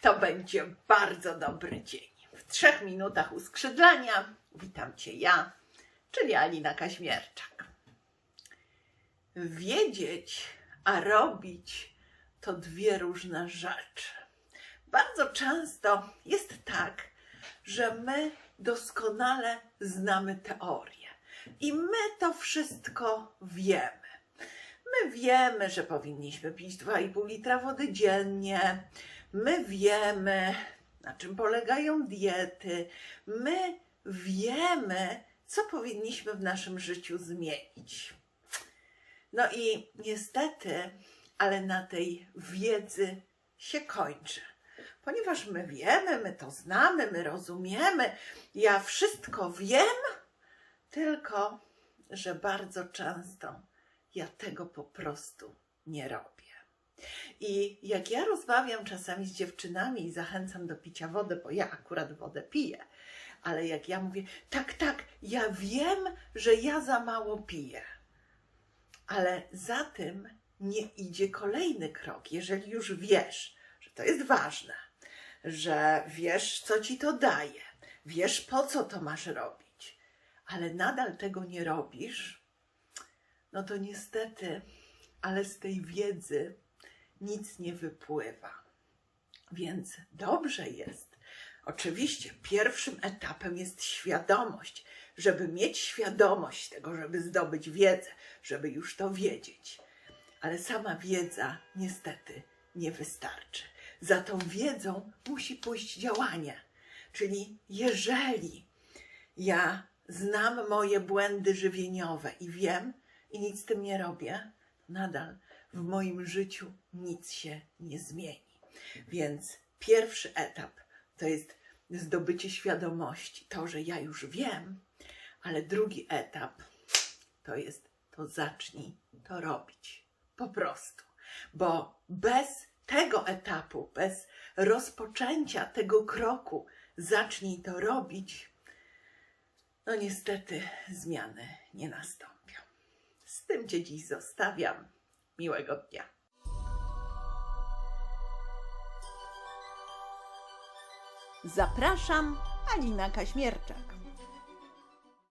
to będzie bardzo dobry dzień. W trzech minutach uskrzydlania witam Cię ja, czyli Alina Kaźmierczak. Wiedzieć, a robić to dwie różne rzeczy. Bardzo często jest tak, że my doskonale znamy teorię i my to wszystko wiemy. My wiemy, że powinniśmy pić 2,5 litra wody dziennie. My wiemy, na czym polegają diety. My wiemy, co powinniśmy w naszym życiu zmienić. No i niestety, ale na tej wiedzy się kończy. Ponieważ my wiemy, my to znamy, my rozumiemy, ja wszystko wiem, tylko że bardzo często ja tego po prostu nie robię. I jak ja rozmawiam czasami z dziewczynami i zachęcam do picia wody, bo ja akurat wodę piję, ale jak ja mówię, tak, tak, ja wiem, że ja za mało piję, ale za tym nie idzie kolejny krok. Jeżeli już wiesz, że to jest ważne, że wiesz, co ci to daje, wiesz, po co to masz robić, ale nadal tego nie robisz, no to niestety, ale z tej wiedzy nic nie wypływa. Więc dobrze jest. Oczywiście, pierwszym etapem jest świadomość. Żeby mieć świadomość tego, żeby zdobyć wiedzę, żeby już to wiedzieć. Ale sama wiedza niestety nie wystarczy. Za tą wiedzą musi pójść działanie. Czyli jeżeli ja znam moje błędy żywieniowe i wiem, i nic z tym nie robię, nadal w moim życiu nic się nie zmieni. Więc pierwszy etap to jest zdobycie świadomości, to, że ja już wiem, ale drugi etap to jest to zacznij to robić. Po prostu. Bo bez tego etapu, bez rozpoczęcia tego kroku, zacznij to robić, no niestety zmiany nie nastąpią. Z tym Cię dziś zostawiam. Miłego dnia. Zapraszam, Alina Kaśmierczak.